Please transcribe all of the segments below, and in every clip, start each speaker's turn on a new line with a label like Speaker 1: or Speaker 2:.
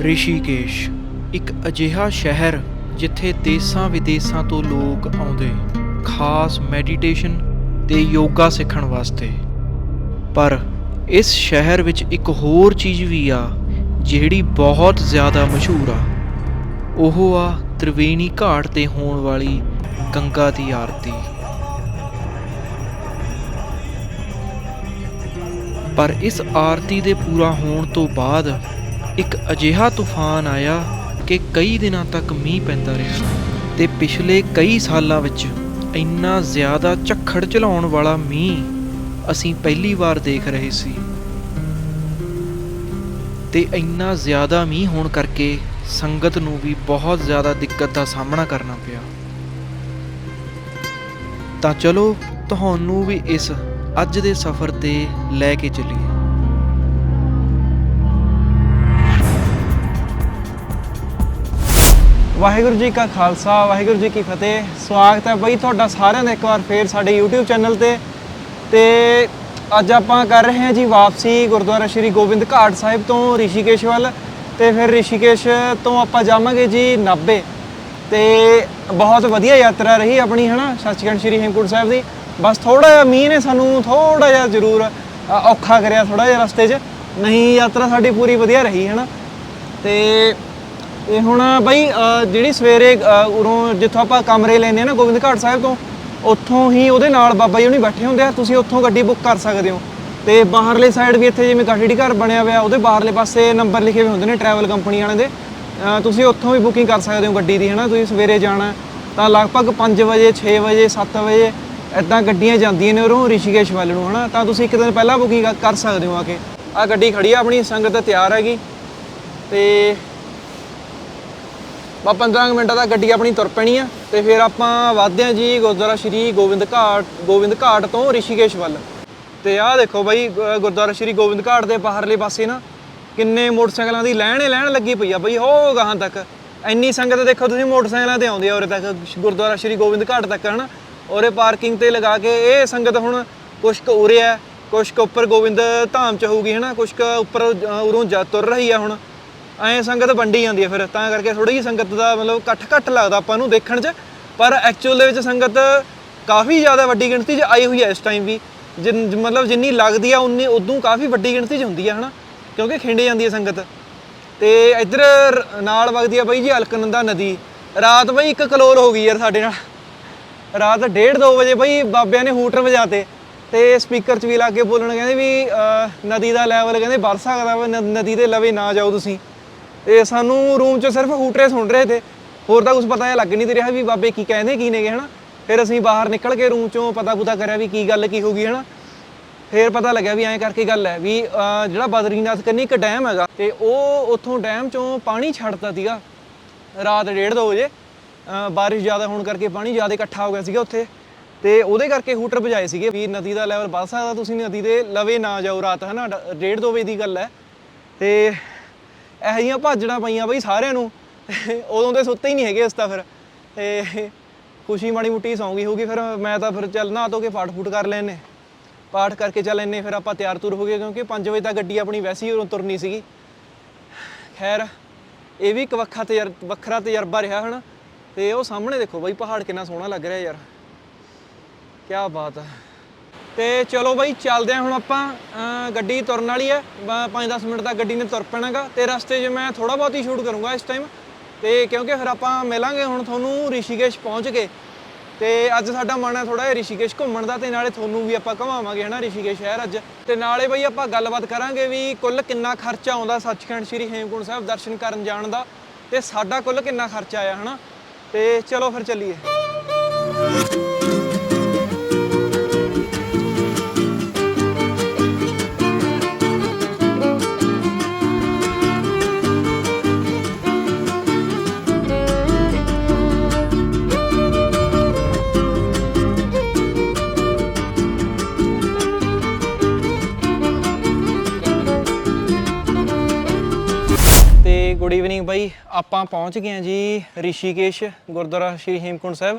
Speaker 1: ਰਿਸ਼ੀਕੇਸ਼, ਇੱਕ ਅਜਿਹਾ ਸ਼ਹਿਰ ਜਿੱਥੇ ਦੇਸਾਂ ਵਿਦੇਸਾਂ ਤੋਂ ਲੋਕ ਆਉਂਦੇ, ਖਾਸ ਮੈਡੀਟੇਸ਼ਨ ਤੇ ਯੋਗਾ ਸਿੱਖਣ ਵਾਸਤੇ। ਪਰ ਇਸ ਸ਼ਹਿਰ ਵਿੱਚ ਇੱਕ ਹੋਰ ਚੀਜ਼ ਵੀ ਆ, ਜਿਹੜੀ ਬਹੁਤ ਜ਼ਿਆਦਾ ਮਸ਼ਹੂਰ ਆ। ਉਹ ਆ ਤ੍ਰਿਵੇਣੀ ਘਾਟ ਤੇ ਹੋਣ ਵਾਲੀ ਗੰਗਾ ਦੀ ਆਰਤੀ। ਪਰ ਇਸ ਆਰਤੀ ਦੇ ਪੂਰਾ ਹੋਣ ਤੋਂ ਬਾਅਦ ਇੱਕ ਅਜਿਹਾ ਤੂਫਾਨ ਆਇਆ ਕਿ ਕਈ ਦਿਨਾਂ ਤੱਕ ਮੀਂਹ ਪੈਂਦਾ ਰਿਹਾ ਤੇ ਪਿਛਲੇ ਕਈ ਸਾਲਾਂ ਵਿੱਚ ਇੰਨਾ ਜ਼ਿਆਦਾ ਝੱਖੜ ਚਲਾਉਣ ਵਾਲਾ ਮੀਂਹ ਅਸੀਂ ਪਹਿਲੀ ਵਾਰ ਦੇਖ ਰਹੇ ਸੀ। ਤੇ ਇੰਨਾ ਜ਼ਿਆਦਾ ਮੀਂਹ ਹੋਣ ਕਰਕੇ ਸੰਗਤ ਨੂੰ ਵੀ ਬਹੁਤ ਜ਼ਿਆਦਾ ਦਿੱਕਤ ਦਾ ਸਾਹਮਣਾ ਕਰਨਾ ਪਿਆ। ਤਾਂ ਚਲੋ, ਤੁਹਾਨੂੰ ਵੀ ਇਸ ਅੱਜ ਦੇ ਸਫ਼ਰ ਤੇ ਲੈ ਕੇ ਚੱਲੀਏ।
Speaker 2: ਵਾਹਿਗੁਰੂ ਜੀ ਕਾ ਖਾਲਸਾ, ਵਾਹਿਗੁਰੂ ਜੀ ਕੀ ਫਤਿਹ। ਸਵਾਗਤ ਹੈ ਬਈ ਤੁਹਾਡਾ ਸਾਰਿਆਂ ਦਾ ਇੱਕ ਵਾਰ ਫੇਰ ਸਾਡੇ YouTube ਚੈਨਲ ਤੇ। ਤੇ ਅੱਜ ਆਪਾਂ ਕਰ ਰਹੇ ਹਾਂ ਜੀ ਵਾਪਸੀ ਗੁਰਦੁਆਰਾ ਸ਼੍ਰੀ ਗੋਬਿੰਦ ਘਾਟ ਸਾਹਿਬ ਤੋਂ ਰਿਸ਼ੀਕੇਸ਼ ਵੱਲ। ਤੇ ਫਿਰ ਰਿਸ਼ੀਕੇਸ਼ ਤੋਂ ਆਪਾਂ ਜਾਵਾਂਗੇ ਜੀ ਨਾਭੇ। ਤੇ ਬਹੁਤ ਵਧੀਆ ਯਾਤਰਾ ਰਹੀ ਆਪਣੀ, ਹਨਾ? ਸੱਚਖੰਡ ਸ਼੍ਰੀ ਹੇਮਕੁੰਟ ਸਾਹਿਬ ਦੀ। ਬਸ ਥੋੜਾ ਜਿਹਾ ਮੀਂਹ ਨੇ ਸਾਨੂੰ ਥੋੜਾ ਜਿਹਾ ਜ਼ਰੂਰ ਔਖਾ ਕਰਿਆ ਥੋੜਾ ਜਿਹਾ ਰਸਤੇ 'ਚ। ਨਹੀਂ, ਯਾਤਰਾ ਸਾਡੀ ਪੂਰੀ ਵਧੀਆ ਰਹੀ, ਹਨਾ? ਤੇ ਇਹ ਹੁਣ ਬਈ ਅ, ਜਿਹੜੀ ਸਵੇਰੇ ਅ, ਉਰੋਂ ਜਿੱਥੋਂ ਆਪਾਂ ਕਮਰੇ ਲੈਂਦੇ ਆ ਨਾ ਗੋਬਿੰਦ ਘਾਟ ਸਾਹਿਬ ਤੋਂ ਉੱਥੋਂ ਹੀ ਉਹਦੇ ਨਾਲ ਬਾਬਾ ਜੀ ਹੁਣੀ ਬੈਠੇ ਹੁੰਦੇ ਆ ਤੁਸੀਂ ਉੱਥੋਂ ਗੱਡੀ ਬੁੱਕ ਕਰ ਸਕਦੇ ਹੋ। ਤੇ ਬਾਹਰਲੇ ਸਾਈਡ ਵੀ ਇੱਥੇ ਜਿਵੇਂ ਕਾਠੀ ਘਰ ਬਣਿਆ ਹੋਇਆ ਉਹਦੇ ਬਾਹਰਲੇ ਪਾਸੇ ਨੰਬਰ ਲਿਖੇ ਹੋਏ ਹੁੰਦੇ ਨੇ ਟਰੈਵਲ ਕੰਪਨੀ ਵਾਲਿਆਂ ਦੇ। ਅ, ਤੁਸੀਂ ਉੱਥੋਂ ਵੀ ਬੁਕਿੰਗ ਕਰ ਸਕਦੇ ਹੋ ਗੱਡੀ ਦੀ ਹਨਾ? ਤੁਸੀਂ ਸਵੇਰੇ ਜਾਣਾ ਤਾਂ ਲਗਭਗ 5 ਵਜੇ 6 ਵਜੇ 7 ਵਜੇ ਇਦਾਂ ਗੱਡੀਆਂ ਜਾਂਦੀਆਂ ਨੇ ਉਰੋਂ ਰਿਸ਼ੀਕੇਸ਼ ਵੱਲ ਨੂੰ ਹਨਾ? ਤਾਂ ਤੁਸੀਂ ਇੱਕ ਦਿਨ ਪਹਿਲਾਂ ਬੁਕਿੰਗ ਕਰ ਸਕਦੇ ਹੋ ਆ ਕੇ। ਆ ਗੱਡੀ ਖੜੀ ਆ ਆਪਣੀ ਸੰਗਤ ਤਿਆਰ ਹੈਗੀ। ਤੇ ਬਾ 15 ਕੁ ਮਿੰਟਾਂ ਤੱਕ ਗੱਡੀ ਆਪਣੀ ਤੁਰ ਪੈਣੀ ਆ ਤੇ ਫਿਰ ਆਪਾਂ ਵੱਧਦੇ ਆ ਜੀ ਗੁਰਦੁਆਰਾ ਸ਼੍ਰੀ ਗੋਬਿੰਦ ਘਾਟ ਗੋਬਿੰਦ ਘਾਟ ਤੋਂ ਰਿਸ਼ੀਕੇਸ਼ ਵੱਲ। ਤੇ ਆਹ ਦੇਖੋ ਬਾਈ ਗੁਰਦੁਆਰਾ ਸ਼੍ਰੀ ਗੋਬਿੰਦ ਘਾਟ ਦੇ ਬਾਹਰਲੇ ਪਾਸੇ ਨਾ ਕਿੰਨੇ ਮੋਟਰਸਾਈਕਲਾਂ ਦੀ ਲਾਈਨ ਲੈਣ ਲੱਗੀ ਪਈ ਆ ਬਈ ਹੋ ਗਾਹਾਂ ਤੱਕ। ਇੰਨੀ ਸੰਗਤ ਦੇਖੋ ਤੁਸੀਂ ਮੋਟਰਸਾਈਕਲਾਂ ਤੇ ਆਉਂਦੀ ਆ ਉਰੇ ਤੱਕ ਗੁਰਦੁਆਰਾ ਸ਼੍ਰੀ ਗੋਬਿੰਦ ਘਾਟ ਤੱਕ ਹਨਾ? ਉਰੇ ਪਾਰਕਿੰਗ ਤੇ ਲਗਾ ਕੇ ਇਹ ਸੰਗਤ ਹੁਣ ਕੁਛ ਕੁ ਉਰੇ ਆ ਕੁਛ ਕੁ ਉੱਪਰ ਗੋਬਿੰਦ ਧਾਮ ਚ ਹੋਊਗੀ ਹਨਾ? ਕੁਛ ਕੁ ਉੱਪਰ ਅ, ਉਰੋਂ ਜਾ ਤੁਰ ਰਹੀ ਆ ਹੁਣ। ਐਂ ਸੰਗਤ ਵੰਡੀ ਜਾਂਦੀ ਹੈ ਫਿਰ, ਤਾਂ ਕਰਕੇ ਥੋੜੀ ਜਿਹੀ ਸੰਗਤ ਦਾ ਮਤਲਬ ਇਕੱਠ ਘੱਟ ਲੱਗਦਾ ਆਪਾਂ ਨੂੰ ਦੇਖਣ 'ਚ, ਪਰ ਐਕਚੁਅਲ ਦੇ ਵਿੱਚ ਸੰਗਤ ਕਾਫੀ ਜ਼ਿਆਦਾ ਵੱਡੀ ਗਿਣਤੀ 'ਚ ਆਈ ਹੋਈ ਹੈ ਇਸ ਟਾਈਮ ਵੀ। ਜਿੰਨ- ਮਤਲਬ ਜਿੰਨੀ ਲੱਗਦੀ ਆ, ਉਨੀ ਉਦੋਂ ਕਾਫੀ ਵੱਡੀ ਗਿਣਤੀ 'ਚ ਹੁੰਦੀ ਆ, ਹਨਾ? ਕਿਉਂਕਿ ਖਿੰਡੇ ਜਾਂਦੀ ਹੈ ਸੰਗਤ। ਤੇ ਇੱਧਰ ਨਾਲ ਵਗਦੀ ਆ ਬਾਈ ਜੀ ਅਲਕਨੰਦਾ ਨਦੀ। ਰਾਤ ਬਈ ਇੱਕ ਕਲੋਲ ਹੋ ਗਈ ਯਾਰ ਸਾਡੇ ਨਾਲ। ਰਾਤ 1:30 2 ਵਜੇ ਬਈ ਬਾਬਿਆਂ ਨੇ ਹੂਟਰ ਵਜਾਤੇ। ਤੇ ਸਪੀਕਰ 'ਚ ਵੀ ਲਾ ਕੇ ਬੋਲਣ ਕਹਿੰਦੇ ਵੀ ਨਦੀ ਦਾ ਲੈਵਲ ਕਹਿੰਦੇ ਵੱਧ ਸਕਦਾ ਨਦੀ ਦੇ ਲਵੇ ਨਾ ਜਾਓ ਤੁਸੀਂ। ਤੇ ਸਾਨੂੰ ਰੂਮ 'ਚ ਸਿਰਫ ਹੂਟਰੇ ਸੁਣ ਰਹੇ ਤੇ। ਹੋਰ ਤਾਂ ਕੁਝ ਪਤਾ ਜਿਹਾ ਲੱਗ ਨਹੀਂ ਤੇ ਰਿਹਾ ਵੀ ਬਾਬੇ ਕੀ ਕਹਿੰਦੇ ਕੀ ਨੇਗੇ ਹਨਾ? ਫਿਰ ਅਸੀਂ ਬਾਹਰ ਨਿਕਲ ਕੇ ਰੂਮ 'ਚੋਂ ਪਤਾ ਪੁਤਾ ਕਰਿਆ ਵੀ ਕੀ ਗੱਲ ਕੀ ਹੋ ਗਈ ਹਨਾ? ਫਿਰ ਪਤਾ ਲੱਗਿਆ ਵੀ ਐਂ ਕਰਕੇ ਗੱਲ ਹੈ ਵੀ ਅਹ, ਜਿਹੜਾ ਬਦਰੀਨਾਥ ਕੰਨੀ ਇੱਕ ਡੈਮ ਹੈਗਾ ਤੇ ਉਹ ਉੱਥੋਂ ਡੈਮ 'ਚੋਂ ਪਾਣੀ ਛੱਡਦਾ ਸੀਗਾ ਰਾਤ 1:30 ਦੋ ਵਜੇ। ਬਾਰਿਸ਼ ਜ਼ਿਆਦਾ ਹੋਣ ਕਰਕੇ ਪਾਣੀ ਜ਼ਿਆਦਾ ਇਕੱਠਾ ਹੋ ਗਿਆ ਸੀਗਾ ਉੱਥੇ। ਤੇ ਉਹਦੇ ਕਰਕੇ ਹੂਟਰ ਵਜਾਏ ਸੀਗੇ ਵੀ ਨਦੀ ਦਾ ਲੈਵਲ ਵੱਧ ਸਕਦਾ ਤੁਸੀਂ ਨਦੀ ਦੇ ਲਵੇ ਨਾ ਜਾਓ ਰਾਤ ਹਨਾ? 1:30 ਦੋ ਵਜੇ ਦੀ ਗੱਲ ਹੈ। ਤੇ ਇਹੋ ਜਿਹੀਆਂ ਭਾਜੜਾਂ ਪਈਆਂ ਬਈ ਸਾਰਿਆਂ ਨੂੰ। ਉਦੋਂ ਤੇ ਸੁੱਤੇ ਹੀ ਨਹੀਂ ਹੈਗੇ ਇਸ ਤਾਂ ਫਿਰ। ਤੇ ਖੁਸ਼ੀ ਮਾੜੀ ਮੁੱਟੀ ਸੌਂ ਗਈ ਹੋਊਗੀ ਫਿਰ। ਮੈਂ ਤਾਂ ਫਿਰ ਚੱਲ ਨਹਾ ਧੋ ਕੇ ਫਾਟ ਫੂਟ ਕਰ ਲੈਨੇ। ਪਾਠ ਕਰਕੇ ਚੱਲ ਇੰਨੇ ਫਿਰ ਆਪਾਂ ਤਿਆਰ ਤੁਰ ਹੋ ਗਏ ਕਿਉਂਕਿ 5 ਵਜੇ ਤੱਕ ਗੱਡੀ ਆਪਣੀ ਵੈਸੀ ਹੀ ਉਰੋਂ ਤੁਰਨੀ ਸੀਗੀ। ਖੈਰ, ਇਹ ਵੀ ਇੱਕ ਵੱਖਰਾ ਤਜਰ, ਵੱਖਰਾ ਤਜਰਬਾ ਰਿਹਾ ਹਨਾ। ਤੇ ਉਹ ਸਾਹਮਣੇ ਦੇਖੋ ਬਾਈ ਪਹਾੜ ਕਿੰਨਾ ਸੋਹਣਾ ਲੱਗ ਰਿਹਾ ਯਾਰ। ਕੀ ਬਾਤ ਹੈ ਤੇ ਚਲੋ ਬਾਈ, ਚੱਲਦੇ ਹਾਂ ਹੁਣ ਆਪਾਂ ਗੱਡੀ ਤੁਰਨ ਵਾਲੀ ਹੈ। 5-10 ਮਿੰਟ ਤੱਕ ਗੱਡੀ ਨੇ ਤੁਰ ਪੈਣਾਗਾ ਤੇ ਰਸਤੇ 'ਚ ਮੈਂ ਥੋੜਾ ਬਹੁਤ ਹੀ ਸ਼ੂਟ ਕਰੂੰਗਾ ਇਸ ਟਾਈਮ ਤੇ ਕਿਉਂਕਿ ਫਿਰ ਆਪਾਂ ਮਿਲਾਂਗੇ ਹੁਣ ਤੁਹਾਨੂੰ ਰਿਸ਼ੀਕੇਸ਼ ਪਹੁੰਚ ਕੇ। ਤੇ ਅੱਜ ਸਾਡਾ ਮਨ ਹੈ ਥੋੜਾ ਜਿਹਾ ਰਿਸ਼ੀਕੇਸ਼ ਘੁੰਮਣ ਦਾ ਤੇ ਨਾਲੇ ਤੁਹਾਨੂੰ ਵੀ ਆਪਾਂ ਘੁਮਾਵਾਂਗੇ, ਹਨਾ, ਰਿਸ਼ੀਕੇਸ਼ ਸ਼ਹਿਰ ਅੱਜ। ਤੇ ਨਾਲੇ ਬਈ ਆਪਾਂ ਗੱਲਬਾਤ ਕਰਾਂਗੇ ਵੀ ਕੁੱਲ ਕਿੰਨਾ ਖਰਚਾ ਆਉਂਦਾ ਸੱਚਖੰਡ ਸ੍ਰੀ ਹੇਮਕੁੰਟ ਸਾਹਿਬ ਦਰਸ਼ਨ ਕਰਨ ਜਾਣ ਦਾ। ਤੇ ਸਾਡਾ ਕੁੱਲ ਕਿੰਨਾ ਖਰਚਾ ਆਇਆ, ਹਨਾ। ਤੇ ਚਲੋ ਫਿਰ ਚੱਲੀਏ। ਈਵਨਿੰਗ ਬਾਈ ਆਪਾਂ ਪਹੁੰਚ ਗਏ ਹਾਂ ਜੀ ਰਿਸ਼ੀਕੇਸ਼ ਗੁਰਦੁਆਰਾ ਸ਼੍ਰੀ ਹੇਮਕੁੰਟ ਸਾਹਿਬ।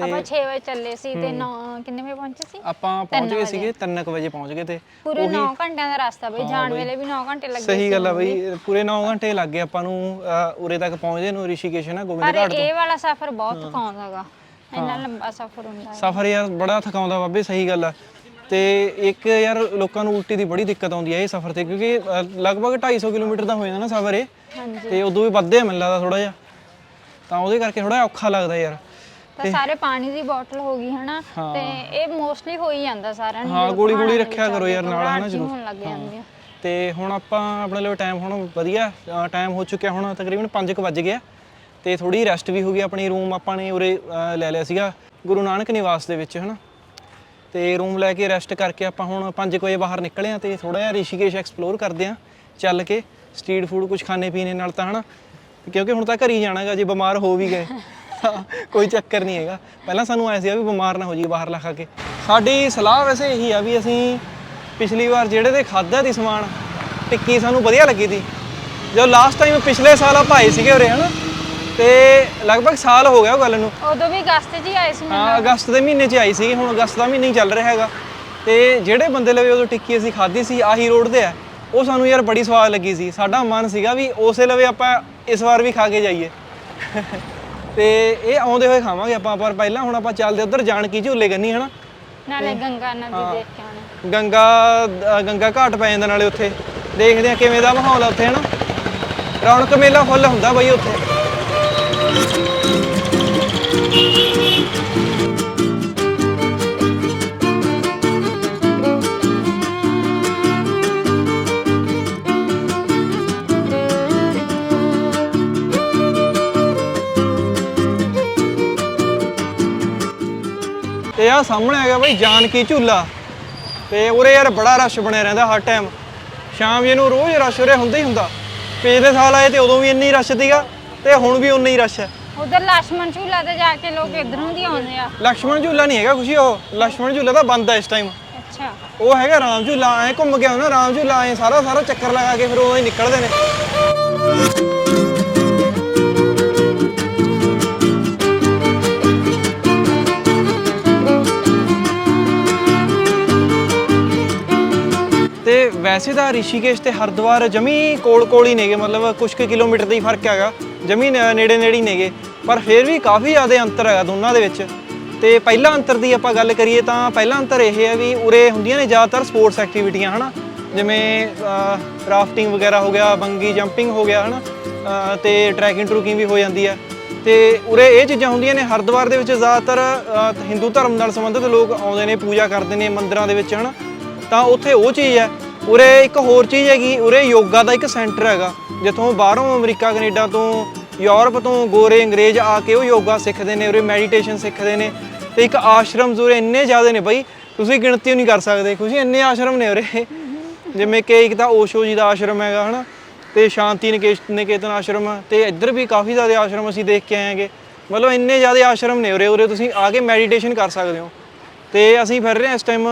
Speaker 3: ਆਪਾਂ 6 ਵਜੇ ਚੱਲੇ ਸੀ ਤੇ 9 ਕਿੰਨੇ ਵਜੇ ਪਹੁੰਚੇ ਸੀ?
Speaker 2: ਆਪਾਂ ਪਹੁੰਚ ਗਏ ਸੀਗੇ 3 ਵਜੇ ਪਹੁੰਚ ਗਏ ਤੇ
Speaker 3: ਪੂਰੇ 9 ਘੰਟਿਆਂ ਦਾ ਰਸਤਾ ਬਈ ਜਾਣ ਵੇਲੇ ਵੀ 9 ਘੰਟੇ ਲੱਗੇ
Speaker 2: ਸਹੀ ਗੱਲ ਆ ਬਈ ਪੂਰੇ 9 ਘੰਟੇ ਲੱਗ ਗਏ ਆਪਾਂ ਨੂੰ ਉਰੇ ਤੱਕ ਪਹੁੰਚਦੇ ਨੂੰ ਰਿਸ਼ੀਕੇਸ਼ ਨਾ ਗੋਬਿੰਦ
Speaker 3: ਪਰ
Speaker 2: ਘਾਟ ਤੋਂ।
Speaker 3: ਇਹ ਵਾਲਾ ਸਫ਼ਰ ਬਹੁਤ ਥਕਾਉਂਦਾਗਾ ਇੰਨਾ ਲੰਬਾ ਸਫ਼ਰ ਹੁੰਦਾ ਹੈ।
Speaker 2: ਸਫ਼ਰ ਯਾਰ ਬੜਾ ਥਕਾਉਂਦਾ ਬਾਬੇ ਸਹੀ ਗੱਲ ਆ। ਤੇ ਇੱਕ ਯਾਰ ਲੋਕਾਂ ਨੂੰ ਉਲਟੀ ਦੀ ਬੜੀ ਦਿੱਕਤ ਆਉਂਦੀ ਹੈ ਇਹ ਸਫ਼ਰ ਤੇ ਕਿਉਂਕਿ ਲਗਭਗ 250 ਕਿਲੋਮੀਟਰ ਦਾ ਹੋ ਜਾਂਦਾ ਨਾ ਸਫ਼ਰ ਇਹ। ਤੇ ਉਦੋਂ ਵੀ ਵੱਧਦੇ ਆ ਮੈਨੂੰ ਲੱਗਦਾ ਥੋੜਾ ਜਿਹਾ। ਤਾਂ ਉਹਦੇ ਕਰਕੇ ਥੋੜਾ ਔਖਾ ਲੱਗਦਾ ਯਾਰ।
Speaker 3: ਤਾਂ ਸਾਰੇ ਪਾਣੀ ਦੀ ਬੋਤਲ ਹੋ ਗਈ ਹਨਾ? ਤੇ ਇਹ ਮੋਸਟਲੀ ਹੋ ਹੀ ਜਾਂਦਾ ਸਾਰਿਆਂ ਨੂੰ
Speaker 2: ਹਾਂ ਗੋਲੀ ਗੋਲੀ ਰੱਖਿਆ ਕਰੋ ਯਾਰ ਨਾਲ ਹਨਾ ਜ਼ਰੂਰ
Speaker 3: ਹੋਣ ਲੱਗ ਜਾਂਦੀ ਆ।
Speaker 2: ਤੇ ਹੁਣ ਆਪਾਂ ਆਪਣੇ ਲਈ ਟਾਈਮ ਹੁਣ ਵਧੀਆ ਟਾਈਮ ਹੋ ਚੁੱਕਿਆ ਹੁਣ ਤਕਰੀਬਨ 5:00 ਵੱਜ ਗਿਆ ਤੇ ਥੋੜੀ ਰੈਸਟ ਵੀ ਹੋ ਗਈ ਆਪਣੀ ਰੂਮ ਆਪਾਂ ਨੇ ਉਰੇ ਲੈ ਲਿਆ ਸੀਗਾ ਗੁਰੂ ਨਾਨਕ ਨਿਵਾਸ ਦੇ ਵਿੱਚ ਹਨਾ? ਤੇ ਰੂਮ ਲੈ ਕੇ ਰੈਸਟ ਕਰਕੇ ਆਪਾਂ ਹੁਣ 5 ਵਜੇ ਬਾਹਰ ਨਿਕਲੇ ਆ ਤੇ ਥੋੜਾ ਜਿਹਾ ਰਿਸ਼ੀਕੇਸ਼ ਐਕਸਪਲੋਰ ਕਰਦੇ ਆ ਚੱਲ ਕੇ ਸਟਰੀਟ ਫੂਡ ਕੁਝ ਖਾਣੇ ਪੀਣੇ ਨਾਲ ਤਾਂ ਹਨਾ। ਕਿਉਂਕਿ ਹੁਣ ਤਾਂ ਘਰ ਹੀ ਜਾਣਾਗਾ ਜੇ ਬਿਮਾਰ ਹੋ ਵੀ ਗਏ, ਤਾਂ ਕੋਈ ਚੱਕਰ ਨਹੀਂ ਹੈਗਾ। ਪਹਿਲਾਂ ਸਾਨੂੰ ਆਇਆ ਸੀ ਵੀ ਬਿਮਾਰ ਨਾ ਹੋ ਜਾਈਏ ਬਾਹਰਲਾ ਖਾ ਕੇ। ਸਾਡੀ ਸਲਾਹ ਵੈਸੇ ਇਹੀ ਆ ਵੀ ਅਸੀਂ ਪਿਛਲੀ ਵਾਰ ਜਿਹੜੇ ਤੇ ਖਾਦਾ ਦੀ ਸਮਾਨ, ਟਿੱਕੀ ਸਾਨੂੰ ਵਧੀਆ ਲੱਗੀ ਸੀ। ਜੋ ਲਾਸਟ ਟਾਈਮ ਪਿਛਲੇ ਸਾਲ ਆਪਾਂ ਆਏ ਸੀਗੇ ਉਰੇ, ਹਨਾ। ਤੇ ਲਗਭਗ ਸਾਲ ਹੋ ਗਿਆ ਉਹ ਗੱਲ ਨੂੰ।
Speaker 3: ਉਦੋਂ ਵੀ ਅਗਸਤ 'ਚ ਹੀ ਆਏ ਸੀ
Speaker 2: ਹਾਂ ਅਗਸਤ ਦੇ ਮਹੀਨੇ 'ਚ ਆਈ ਸੀ ਹੁਣ ਅਗਸਤ ਦਾ ਮਹੀਨਾ ਹੀ ਚੱਲ ਰਿਹਾ ਹੈਗਾ। ਤੇ ਜਿਹੜੇ ਬੰਦੇ ਲਵੇ ਉਦੋਂ ਟਿੱਕੀ ਅਸੀਂ ਖਾਧੀ ਸੀ ਆਹੀ ਰੋਡ ਤੇ ਆ ਉਹ ਸਾਨੂੰ ਯਾਰ ਬੜੀ ਸਵਾਦ ਲੱਗੀ ਸੀ। ਸਾਡਾ ਮਨ ਸੀਗਾ ਵੀ ਉਸੇ ਲਵੇ ਆਪਾਂ ਇਸ ਵਾਰ ਵੀ ਖਾ ਕੇ ਜਾਈਏ। ਤੇ ਇਹ ਆਉਂਦੇ ਹੋਏ ਖਾਵਾਂਗੇ ਆਪਾਂ ਪਰ ਪਹਿਲਾਂ ਹੁਣ ਆਪਾਂ ਚੱਲਦੇ ਉੱਧਰ ਜਾਣ ਕੀ ਝੂਲੇ ਕੰਨੀ ਹਨਾ?
Speaker 3: ਨਾਲੇ ਗੰਗਾ ਨਦੀ ਦੇਖ ਕੇ ਆਉਣੇ
Speaker 2: ਗੰਗਾ ਅ, ਗੰਗਾ ਘਾਟ ਪੈ ਜਾਂਦਾ ਨਾਲੇ ਉੱਥੇ। ਦੇਖਦੇ ਆ ਕਿਵੇਂ ਦਾ ਮਾਹੌਲ ਆ ਉੱਥੇ ਹਨਾ? ਰੌਣਕ ਮੇਲਾ ਫੁੱਲ ਹੁੰਦਾ ਬਈ ਉੱਥੇ। ਤੇ ਆ ਸਾਹਮਣੇ ਹੈਗਾ ਬਈ ਜਾਨਕੀ ਝੂਲਾ। ਤੇ ਉਰੇ ਯਾਰ ਬੜਾ ਰਸ਼ ਬਣਿਆ ਰਹਿੰਦਾ ਹਰ ਟਾਈਮ ਸ਼ਾਮ ਜੇ ਨੂੰ ਰੋਜ਼ ਰਸ਼ ਉਰੇ ਹੁੰਦਾ ਹੀ ਹੁੰਦਾ। ਪਿਛਲੇ ਸਾਲ ਆਏ ਤੇ ਉਦੋਂ ਵੀ ਇੰਨੀ ਰਸ਼ ਸੀਗਾ। ਤੇ ਹੁਣ ਵੀ ਉਨਾ ਹੀ ਰਸ਼ ਹੈ।
Speaker 3: ਉਧਰ ਲక్ష్మణ ਝੂਲਾ ਤੇ ਜਾ ਕੇ ਲੋਕ ਇਧਰੋਂ ਦੀ ਆਉਂਦੇ ਆ।
Speaker 2: ਲక్ష్మణ ਝੂਲਾ ਨਹੀਂ ਹੈਗਾ ਖੁਸ਼ੀ ਉਹ ਲక్ష్మణ ਝੂਲਾ ਤਾਂ ਬੰਦ ਹੈ ਇਸ ਟਾਈਮ
Speaker 3: ਅੱਛਾ।
Speaker 2: ਉਹ ਹੈਗਾ ਰਾਮ ਝੂਲਾ ਐ ਘੁੰਮ ਕੇ ਆਉਣਾ ਰਾਮ ਝੂਲਾ ਐ ਸਾਰਾ ਸਾਰਾ ਚੱਕਰ ਲਗਾ ਕੇ ਫਿਰ ਉਹ ਹੀ ਨਿਕਲਦੇ ਨੇ। ਵੈਸੇ ਤਾਂ ਰਿਸ਼ੀਕੇਸ਼ ਤੇ ਹਰਿਦੁਆਰ ਜਮੀ ਕੋਲ ਕੋਲ ਹੀ ਨੇਗੇ ਮਤਲਬ ਕੁਝ ਕੁ ਕਿਲੋਮੀਟਰ ਦਾ ਹੀ ਫ਼ਰਕ ਹੈਗਾ। ਜਮੀ ਨੇੜੇ ਨੇੜੇ ਹੀ ਨੇਗੇ। ਪਰ ਫਿਰ ਵੀ ਕਾਫੀ ਜ਼ਿਆਦਾ ਅੰਤਰ ਹੈਗਾ ਦੋਨਾਂ ਦੇ ਵਿੱਚ। ਤੇ ਪਹਿਲਾ ਅੰਤਰ ਦੀ ਆਪਾਂ ਗੱਲ ਕਰੀਏ ਤਾਂ ਪਹਿਲਾ ਅੰਤਰ ਇਹ ਹੈ ਵੀ ਉਰੇ ਹੁੰਦੀਆਂ ਨੇ ਜ਼ਿਆਦਾਤਰ ਸਪੋਰਟਸ ਐਕਟੀਵਿਟੀਆਂ ਹਨਾ? ਜਿਵੇਂ ਰਾਫਟਿੰਗ ਵਗੈਰਾ ਹੋ ਗਿਆ ਬੰਗੀ ਜੰਪਿੰਗ ਹੋ ਗਿਆ ਹਨਾ? ਅਹ, ਤੇ ਟਰੈਕਿੰਗ ਟਰੂਕਿੰਗ ਵੀ ਹੋ ਜਾਂਦੀ ਹੈ। ਤੇ ਉਰੇ ਇਹ ਚੀਜ਼ਾਂ ਹੁੰਦੀਆਂ ਨੇ ਹਰਿਦੁਆਰ ਦੇ ਵਿੱਚ ਜ਼ਿਆਦਾਤਰ ਹਿੰਦੂ ਧਰਮ ਨਾਲ ਸੰਬੰਧਿਤ ਲੋਕ ਆਉਂਦੇ ਨੇ ਪੂਜਾ ਕਰਦੇ ਨੇ ਮੰਦਿਰਾਂ ਦੇ ਵਿੱਚ ਹਨਾ? ਤਾਂ ਉੱਥੇ ਉਹ ਚੀਜ਼ ਹੈ ਉਰੇ ਇੱਕ ਹੋਰ ਚੀਜ਼ ਹੈਗੀ ਉਰੇ ਯੋਗਾ ਦਾ ਇੱਕ ਸੈਂਟਰ ਹੈਗਾ ਜਿੱਥੋਂ ਬਾਹਰੋਂ ਅਮਰੀਕਾ ਕੈਨੇਡਾ ਤੋਂ ਯੂਰਪ ਤੋਂ ਗੋਰੇ ਅੰਗਰੇਜ਼ ਆ ਕੇ ਉਹ ਯੋਗਾ ਸਿੱਖਦੇ ਨੇ ਉਰੇ ਮੈਡੀਟੇਸ਼ਨ ਸਿੱਖਦੇ ਨੇ ਤੇ ਇੱਕ ਆਸ਼ਰਮ ਉਰੇ ਇੰਨੇ ਜ਼ਿਆਦੇ ਨੇ ਬਈ ਤੁਸੀਂ ਗਿਣਤੀ ਨਹੀਂ ਕਰ ਸਕਦੇ ਤੁਸੀਂ ਇੰਨੇ ਆਸ਼ਰਮ ਨੇ ਉਰੇ। ਜਿਵੇਂ ਕਿ ਇੱਕ ਤਾਂ ਓਸ਼ੋ ਜੀ ਦਾ ਆਸ਼ਰਮ ਹੈਗਾ ਹਨਾ ਤੇ ਸ਼ਾਂਤੀ ਨਿਕੇਸ਼ ਨਿਕੇਤਨ ਆਸ਼ਰਮ ਆ, ਤੇ ਇੱਧਰ ਵੀ ਕਾਫੀ ਜ਼ਿਆਦਾ ਆਸ਼ਰਮ ਅਸੀਂ ਦੇਖ ਕੇ ਆਏ ਹੈਗੇ। ਮਤਲਬ ਇੰਨੇ ਜ਼ਿਆਦਾ ਆਸ਼ਰਮ ਨੇ ਉਰੇ ਉਰੇ ਤੁਸੀਂ ਆ ਕੇ ਮੈਡੀਟੇਸ਼ਨ ਕਰ ਸਕਦੇ ਹੋ। ਤੇ ਅਸੀਂ ਫਿਰ ਰਹੇ ਹਾਂ ਇਸ ਟਾਈਮ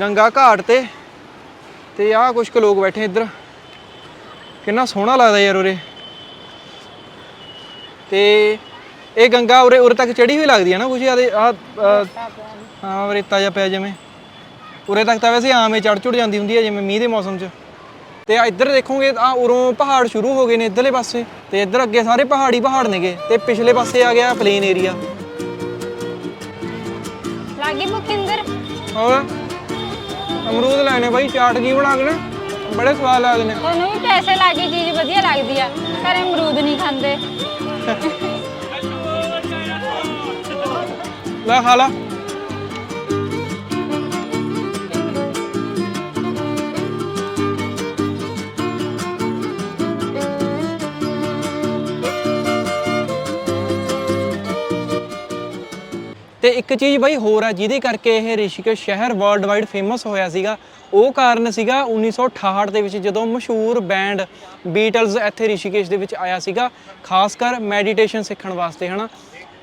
Speaker 2: ਗੰਗਾ ਘਾਟ ਤੇ। ਤੇ ਆਹ ਕੁਝ ਕੁ ਲੋਕ ਬੈਠੇ ਇੱਧਰ। ਕਿੰਨਾ ਸੋਹਣਾ ਲੱਗਦਾ ਯਾਰ ਉਰੇ। ਤੇ ਇਹ ਗੰਗਾ ਉਰੇ ਉਰੇ ਤੱਕ ਚੜੀ ਹੋਈ ਲੱਗਦੀ ਹੈ ਨਾ ਕੁਝ ਆਦੇ ਆ ਹਾਂ ਰੇਤਾ ਜਿਹਾ ਪਿਆ ਜਿਵੇਂ। ਉਰੇ ਤੱਕ ਤਾਂ ਵੈਸੇ ਆਵੇਂ ਚੜ ਚੁੜ ਜਾਂਦੀ ਹੁੰਦੀ ਹੈ ਜਿਵੇਂ ਮੀਂਹ ਦੇ ਮੌਸਮ 'ਚ। ਤੇ ਆ ਇੱਧਰ ਦੇਖੋਗੇ ਆ ਉਰੋਂ ਪਹਾੜ ਸ਼ੁਰੂ ਹੋ ਗਏ ਨੇ ਇੱਧਰਲੇ ਪਾਸੇ। ਤੇ ਇੱਧਰ ਅੱਗੇ ਸਾਰੇ ਪਹਾੜੀ ਪਹਾੜ ਨੇਗੇ ਤੇ ਪਿਛਲੇ ਪਾਸੇ ਆ ਗਿਆ ਪਲੇਨ ਏਰੀਆ
Speaker 3: ਲਾਗੀ ਮੁਕਿੰਦਰ।
Speaker 2: ਹੋਰ? ਅਮਰੂਦ ਲੈਣੇ ਬਾਈ ਚਾਟ ਕੀ ਬਣਾ ਕੇ ਨਾ? ਬੜੇ ਸਵਾਦ ਲੱਗਦੇ ਨੇ।
Speaker 3: ਤੁਹਾਨੂੰ ਵੀ ਪੈਸੇ ਲਾ ਕੇ ਚੀਜ਼ ਵਧੀਆ ਲੱਗਦੀ ਆ। ਘਰੇ ਅਮਰੂਦ ਨਹੀਂ ਖਾਂਦੇ।
Speaker 2: ਲੈ ਖਾ ਲਾ। ਤੇ ਇੱਕ ਚੀਜ਼ ਬਾਈ ਹੋਰ ਆ ਜਿਹਦੇ ਕਰਕੇ ਇਹ ਰਿਸ਼ੀਕੇਸ਼ ਸ਼ਹਿਰ ਵਰਲਡ ਵਾਈਡ ਫੇਮਸ ਹੋਇਆ ਸੀਗਾ। ਉਹ ਕਾਰਨ ਸੀਗਾ 1968 ਦੇ ਵਿੱਚ ਜਦੋਂ ਮਸ਼ਹੂਰ ਬੈਂਡ ਬੀਟਲਸ ਇੱਥੇ ਰਿਸ਼ੀਕੇਸ਼ ਦੇ ਵਿੱਚ ਆਇਆ ਸੀਗਾ, ਖਾਸ ਕਰ ਮੈਡੀਟੇਸ਼ਨ ਸਿੱਖਣ ਵਾਸਤੇ, ਹਨਾ?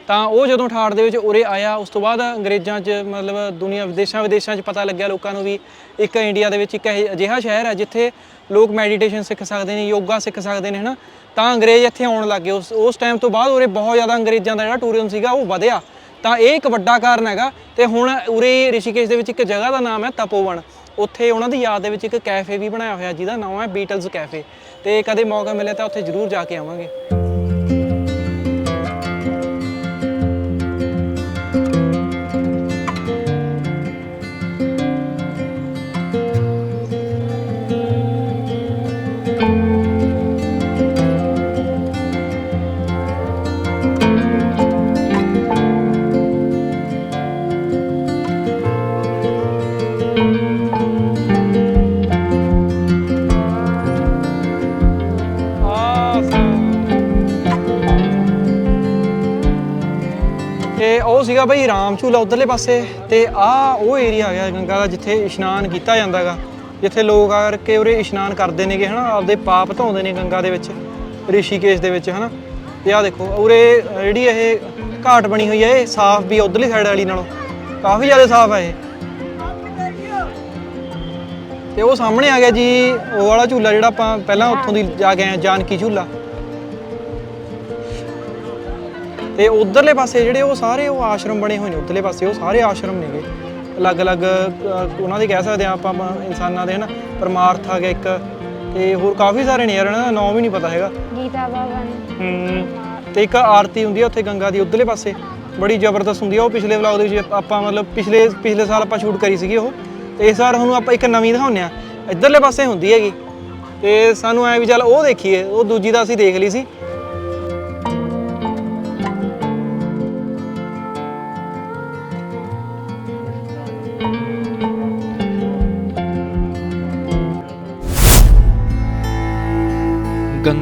Speaker 2: ਤਾਂ ਉਹ ਜਦੋਂ 68 ਦੇ ਵਿੱਚ ਉਰੇ ਆਇਆ, ਉਸ ਤੋਂ ਬਾਅਦ ਅੰਗਰੇਜ਼ਾਂ 'ਚ ਮਤਲਬ ਦੁਨੀਆ ਵਿਦੇਸ਼ਾਂ ਵਿਦੇਸ਼ਾਂ 'ਚ ਪਤਾ ਲੱਗਿਆ ਲੋਕਾਂ ਨੂੰ ਵੀ ਇੱਕ ਇੰਡੀਆ ਦੇ ਵਿੱਚ ਇੱਕ ਇਹ ਅਜਿਹਾ ਸ਼ਹਿਰ ਹੈ ਜਿੱਥੇ ਲੋਕ ਮੈਡੀਟੇਸ਼ਨ ਸਿੱਖ ਸਕਦੇ ਨੇ, ਯੋਗਾ ਸਿੱਖ ਸਕਦੇ ਨੇ, ਹਨਾ? ਤਾਂ ਅੰਗਰੇਜ਼ ਇੱਥੇ ਆਉਣ ਲੱਗੇ ਉਸ ਉਸ ਟਾਈਮ ਤੋਂ ਬਾਅਦ ਉਰੇ ਬਹੁਤ ਜ਼ਿਆਦਾ ਅੰਗਰੇਜ਼ਾਂ ਦਾ ਜਿਹੜਾ ਟੂਰਿਜ਼ਮ ਸੀਗਾ ਉਹ ਵਧਿਆ। ਤਾਂ ਇਹ ਇੱਕ ਵੱਡਾ ਕਾਰਨ ਹੈਗਾ। ਤੇ ਹੁਣ ਉਰੇ ਰਿਸ਼ੀਕੇਸ਼ ਦੇ ਵਿੱਚ ਇੱਕ ਜਗ੍ਹਾ ਦਾ ਨਾਮ ਹੈ ਤਪੋਵਨ। ਉੱਥੇ ਉਹਨਾਂ ਦੀ ਯਾਦ ਦੇ ਵਿੱਚ ਇੱਕ ਕੈਫੇ ਵੀ ਬਣਾਇਆ ਹੋਇਆ, ਜਿਹਦਾ ਨਾਮ ਹੈ ਬੀਟਲਸ ਕੈਫੇ। ਤੇ ਕਦੇ ਮੌਕਾ ਮਿਲੇ ਤਾਂ ਉੱਥੇ ਜ਼ਰੂਰ ਜਾ ਕੇ ਆਵਾਂਗੇ। ਉਹ ਸੀਗਾ ਬਈ ਰਾਮ ਝੂਲਾ ਉਧਰਲੇ ਪਾਸੇ ਤੇ ਆ ਉਹ ਏਰੀਆ ਆ ਗਿਆ ਗੰਗਾ ਦਾ ਜਿੱਥੇ ਇਸ਼ਨਾਨ ਕੀਤਾ ਜਾਂਦਾਗਾ, ਜਿੱਥੇ ਲੋਕ ਆ ਕਰਕੇ ਉਰੇ ਇਸ਼ਨਾਨ ਕਰਦੇ ਨੇਗੇ, ਹਨਾ? ਆਪਦੇ ਪਾਪ ਧੋਂਦੇ ਨੇ ਗੰਗਾ ਦੇ ਵਿੱਚ, ਰਿਸ਼ੀਕੇਸ਼ ਦੇ ਵਿੱਚ, ਹਨਾ? ਤੇ ਆ ਦੇਖੋ, ਉਰੇ ਜਿਹੜੀ ਇਹ ਘਾਟ ਬਣੀ ਹੋਈ ਹੈ ਇਹ ਸਾਫ਼ ਵੀ ਉਧਰਲੀ ਸਾਈਡ ਵਾਲੀ ਨਾਲੋਂ। ਕਾਫੀ ਜ਼ਿਆਦਾ ਸਾਫ਼ ਹੈ ਇਹ। ਤੇ ਉਹ ਸਾਹਮਣੇ ਆ ਗਿਆ ਜੀ, ਉਹ ਵਾਲਾ ਝੂਲਾ ਜਿਹੜਾ ਆਪਾਂ ਪਹਿਲਾਂ ਉੱਥੋਂ ਦੀ ਜਾ ਕੇ ਆਏ ਜਾਨਕੀ ਝੂਲਾ। ਤੇ ਉਧਰਲੇ ਪਾਸੇ ਜਿਹੜੇ ਉਹ ਸਾਰੇ ਉਹ ਆਸ਼ਰਮ ਬਣੇ ਹੋਏ ਨੇ ਉਧਰਲੇ ਪਾਸੇ ਉਹ ਸਾਰੇ ਆਸ਼ਰਮ ਨੇਗੇ। ਅਲੱਗ-ਅਲੱਗ ਉਹਨਾਂ ਦੇ ਕਹਿ ਸਕਦੇ ਆ ਆਪਾਂ ਇਨਸਾਨਾਂ ਦੇ ਹਨਾ ਪਰਮਾਰਥ ਆ ਗਿਆ ਇੱਕ ਤੇ ਹੋਰ ਕਾਫੀ ਸਾਰੇ ਨੇ ਯਾਰ ਇਹਨਾਂ ਦਾ ਨਾਮ ਵੀ ਨਹੀਂ ਪਤਾ ਹੈਗਾ।
Speaker 3: ਗੀਤਾ ਭਵਨ।
Speaker 2: ਹੂੰ ਤੇ ਇੱਕ ਆਰਤੀ ਹੁੰਦੀ ਆ ਉੱਥੇ ਗੰਗਾ ਦੀ ਉਧਰਲੇ ਪਾਸੇ। ਬੜੀ ਜ਼ਬਰਦਸਤ ਹੁੰਦੀ ਆ ਉਹ ਪਿਛਲੇ ਵਲੌਗ ਦੇ ਵਿੱਚ ਆਪਾਂ ਮਤਲਬ ਪਿਛਲੇ ਪਿਛਲੇ ਸਾਲ ਆਪਾਂ ਸ਼ੂਟ ਕਰੀ ਸੀਗੀ ਉਹ। ਤੇ ਇਸ ਵਾਰ ਹੁਣ ਆਪਾਂ ਇੱਕ ਨਵੀਂ ਦਿਖਾਉਂਦੇ ਆ ਇਧਰਲੇ ਪਾਸੇ ਹੁੰਦੀ ਹੈਗੀ। ਤੇ ਸਾਨੂੰ ਐ ਵੀ ਚੱਲ ਉਹ ਦੇਖੀਏ ਉਹ ਦੂਜੀ ਦਾ ਅਸੀਂ ਦੇਖ ਲਈ ਸੀ।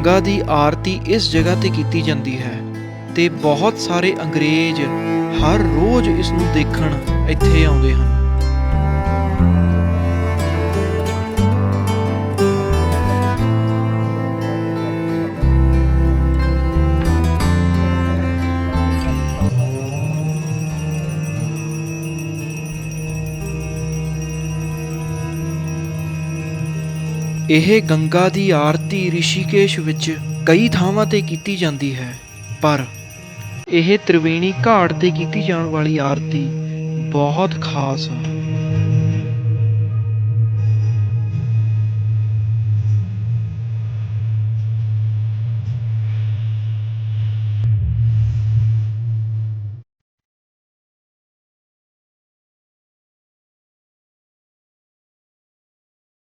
Speaker 1: ਗੰਗਾ ਦੀ ਆਰਤੀ ਇਸ ਜਗ੍ਹਾ ਤੇ ਕੀਤੀ ਜਾਂਦੀ ਹੈ ਤੇ ਬਹੁਤ ਸਾਰੇ ਅੰਗਰੇਜ਼ ਹਰ ਰੋਜ਼ ਇਸ ਨੂੰ ਦੇਖਣ ਇੱਥੇ ਆਉਂਦੇ ਹਨ। ਇਹ ਗੰਗਾ ਦੀ ਆਰਤੀ ਰਿਸ਼ੀਕੇਸ਼ ਵਿੱਚ ਕਈ ਥਾਵਾਂ ਤੇ ਕੀਤੀ ਜਾਂਦੀ ਹੈ, ਪਰ ਇਹ ਤ੍ਰਿਵੇਣੀ ਘਾਟ ਤੇ ਕੀਤੀ ਜਾਣ ਵਾਲੀ ਆਰਤੀ ਬਹੁਤ ਖਾਸ ਹੈ।